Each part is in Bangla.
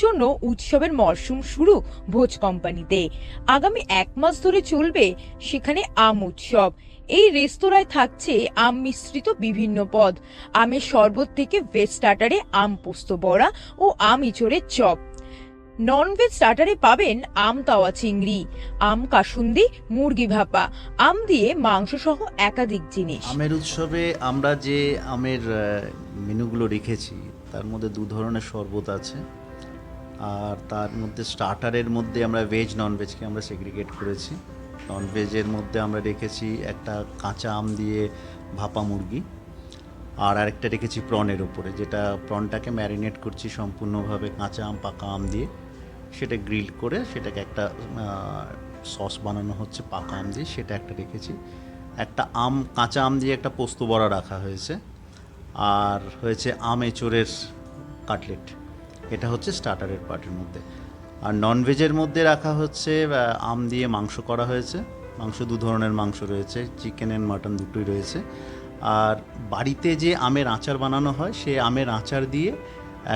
জন্য উৎসবের মরশুম শুরু ভোজ কোম্পানিতে। আগামী এক মাস ধরে চলবে সেখানে আম উৎসব। এই রেস্তোরাঁয় থাকছে আম মিশ্রিত বিভিন্ন পদ। আমের শরবত থেকে ভেজ স্টার্টারে আম পোস্ত বড়া ও আম ইচড়ের চপ। ননভেজ স্টার্টারে পাবেন আম তাওয়া চিংড়ি, আম কাসুন্দি, মুরগি ভাপা, আম দিয়ে মাংস সহ একাধিক জিনিস। আমের উৎসবে আমরা যে আমের মেনুগুলো রেখেছি, তার মধ্যে দু ধরনের শরবত আছে। আর তার মধ্যে স্টার্টারের মধ্যে আমরা ভেজ নন ভেজকে আমরা সেগ্রিগেট করেছি। নন ভেজের মধ্যে আমরা রেখেছি একটা কাঁচা আম দিয়ে ভাপা মুরগি, আর আরেকটা রেখেছি প্রনের ওপরে যেটা প্রনটাকে ম্যারিনেট করছি সম্পূর্ণভাবে কাঁচা আম, পাকা আম দিয়ে। সেটা গ্রিল করে সেটাকে একটা সস বানানো হচ্ছে পাকা আম দিয়ে, সেটা একটা রেখেছি। একটা আম, কাঁচা আম দিয়ে একটা পোস্ত বড়া রাখা হয়েছে, আর হয়েছে আম এঁচোড়ের কাটলেট। এটা হচ্ছে স্টার্টারের পার্টের মধ্যে। আর ননভেজের মধ্যে রাখা হচ্ছে আম দিয়ে মাংস করা হয়েছে। মাংস দু ধরনের মাংস রয়েছে চিকেন অ্যান্ড মাটন দুটোই রয়েছে। আর বাড়িতে যে আমের আচার বানানো হয়, সে আমের আচার দিয়ে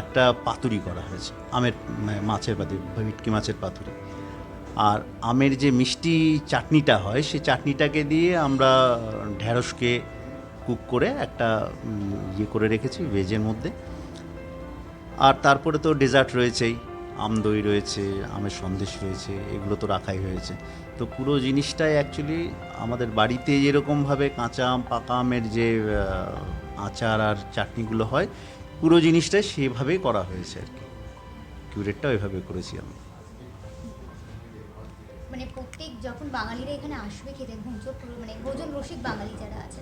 একটা পাতুরি করা হয়েছে, আমের মানে মাছের পাতুরি, ভেটকি মাছের পাতুরি। আর আমের যে মিষ্টি চাটনিটা হয় সেই চাটনিটাকে দিয়ে আমরা ঢ্যাঁড়সকে কুক করে একটা ইয়ে করে রেখেছি ভেজের মধ্যে। আর তারপরে তো ডেজার্ট রয়েছেই। আম দই রয়েছে, আমের সন্দেশ রয়েছে, এগুলো তো রাখাই হয়েছে। তো পুরো জিনিসটাই অ্যাকচুয়ালি আমাদের বাড়িতে যেরকমভাবে কাঁচা আম, পাকা আমের যে আচার আর চাটনিগুলো হয়, পুরো জিনিসটাই সেভাবেই করা হয়েছে আর কি। কিউরেটটা ওইভাবে করেছি আমি। বাঙালিরা এখানে আসবে খেতে ভোজন মানে ভোজন রসিক বাঙালি যারা আছে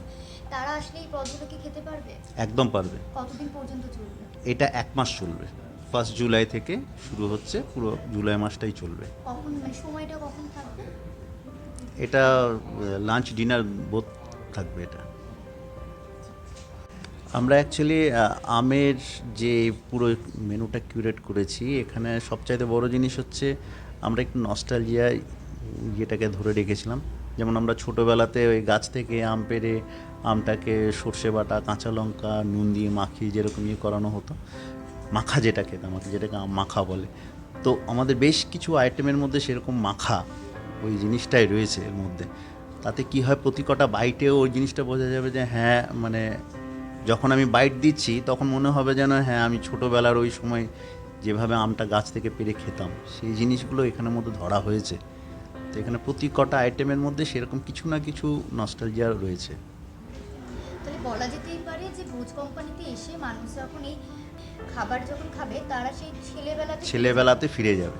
তারা আসলে এই পদগুলো কি খেতে পারবে? একদম পারবে। কতদিন পর্যন্ত চলবে? এটা এক মাস চলবে। ফার্স্ট জুলাই থেকে শুরু হচ্ছে পুরো জুলাই মাসটাই চলবে। কখন মানে সময়টা কখন থাকবে? এটা লাঞ্চ ডিনার বোধ থাকবে এটা। আমরা অ্যাকচুয়ালি আমের যে পুরো মেনুটা কিউরেট করেছি এখানে সবচাইতে বড় জিনিস হচ্ছে আমরা একটু নস্টালজিয়া ইয়েটাকে ধরে রেখেছিলাম। যেমন আমরা ছোটোবেলাতে ওই গাছ থেকে আম পেড়ে, আমটাকে সর্ষে বাটা, কাঁচা লঙ্কা, নুন দিয়ে মাখিয়ে যেরকম ইয়ে করানো হতো, মাখা যেটা খেতাম আর যেটাকে মাখা বলে। তো আমাদের বেশ কিছু আইটেমের মধ্যে সেরকম মাখা ওই জিনিসটাই রয়েছে এর মধ্যে। তাতে কি হয়, প্রতি কটা বাইটেও ওই জিনিসটা বোঝা যাবে যে হ্যাঁ মানে যখন আমি বাইট দিচ্ছি, তখন মনে হবে যেন হ্যাঁ আমি ছোটোবেলার ওই সময় যেভাবে আমটা গাছ থেকে পেরে খেতাম, সেই জিনিসগুলো এখানের মধ্যে ধরা হয়েছে। তো এখানে প্রতি কটা আইটেমের মধ্যে সেরকম কিছু না কিছু নস্টালজিয়া রয়েছে। তাহলে বলা যেতেই পারে যে ভোজ কোম্পানিতে এসে মানুষ যখন এই খাবার যখন খাবে তারা সেই ছেলেবেলাতে ছেলেবেলাতে ফিরে যাবে।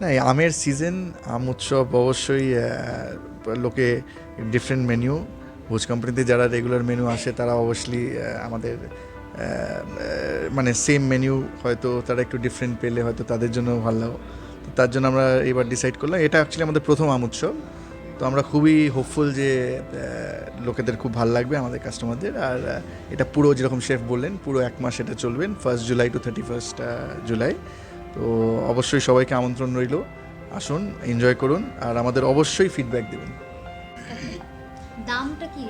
না এই আমের সিজন আম উৎসব অবশ্যই লোকে ডিফারেন্ট মেনু ভোজ কোম্পানিতে যারা রেগুলার মেনু আসে তারা অবশ্যই আমাদের মানে সেম মেনু হয়তো তারা একটু ডিফারেন্ট পেলে হয়তো তাদের জন্য ভালো। তার জন্য আমরা এবার ডিসাইড করলাম। এটা অ্যাকচুয়ালি আমাদের প্রথম আম উৎসব। তো আমরা খুবই হোপফুল যে লোকেদের খুব ভালো লাগবে আমাদের কাস্টমারদের আর এটা পুরো যেরকম শেফ বললেন পুরো এক মাস এটা চলবেন first July to thirty first July তো অবশ্যই সবাইকে আমন্ত্রণ রইল। আসুন এনজয় করুন আর আমাদের অবশ্যই ফিডব্যাক দেবেন। দামটা কি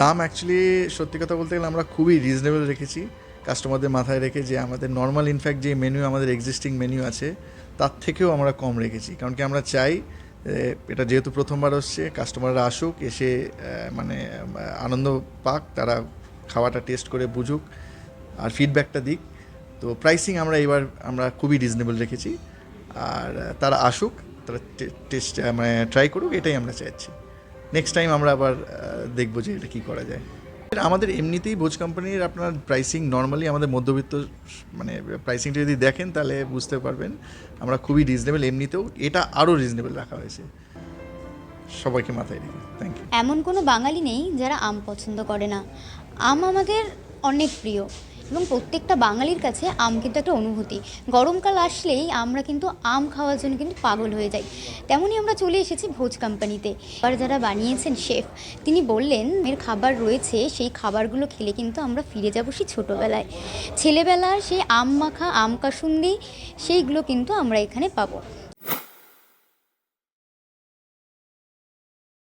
দাম অ্যাকচুয়ালি সত্যি কথা বলতে গেলে আমরা খুবই রিজনেবল রেখেছি। কাস্টমারদের মাথায় রেখে যে আমাদের নর্মাল ইনফ্যাক্ট যে মেনু আমাদের এক্সিস্টিং মেনু আছে, তার থেকেও আমরা কম রেখেছি। কারণ কি আমরা চাই এটা যেহেতু প্রথমবার হচ্ছে কাস্টমাররা আসুক, এসে মানে আনন্দ পাক, তারা খাওয়াটা টেস্ট করে বুঝুক, আর ফিডব্যাকটা দিক। তো প্রাইসিং আমরা এবার আমরা খুবই রিজনেবল রেখেছি, আর তারা আসুক, তারা টেস্ট মানে ট্রাই করুক, এটাই আমরা চাইছি। নেক্সট টাইম আমরা আবার দেখব যে এটা কী করা যায়। আমাদের এমনিতেই বোঝ কোম্পানির আপনার প্রাইসিং নর্মালি আমাদের মধ্যবিত্ত মানে প্রাইসিংটা যদি দেখেন তাহলে বুঝতে পারবেন। আমরা খুবই রিজনেবল এমনিতেও। এটা আরও রিজনেবল রাখা হয়েছে। সবাইকে মাথায় রেখে। থ্যাংক ইউ এমন কোনো বাঙালি নেই যারা আম পছন্দ করে না। আম আমাদের অনেক প্রিয়। এবং প্রত্যেকটা বাঙালির কাছে আম কিন্তু একটা অনুভূতি। গরমকাল আসলেই আমরা কিন্তু আম খাওয়ার জন্য কিন্তু পাগল হয়ে যাই। তেমনই আমরা চলে এসেছি ভোজ কোম্পানিতে। এবার যারা বানিয়েছেন শেফ, তিনি বললেন, এর খাবার রয়েছে, সেই খাবারগুলো খেলে কিন্তু আমরা ফিরে যাব সেই ছোটোবেলায়। ছেলেবেলার সেই আম মাখা, আম কাসুন্দি, সেইগুলো কিন্তু আমরা এখানে পাবো।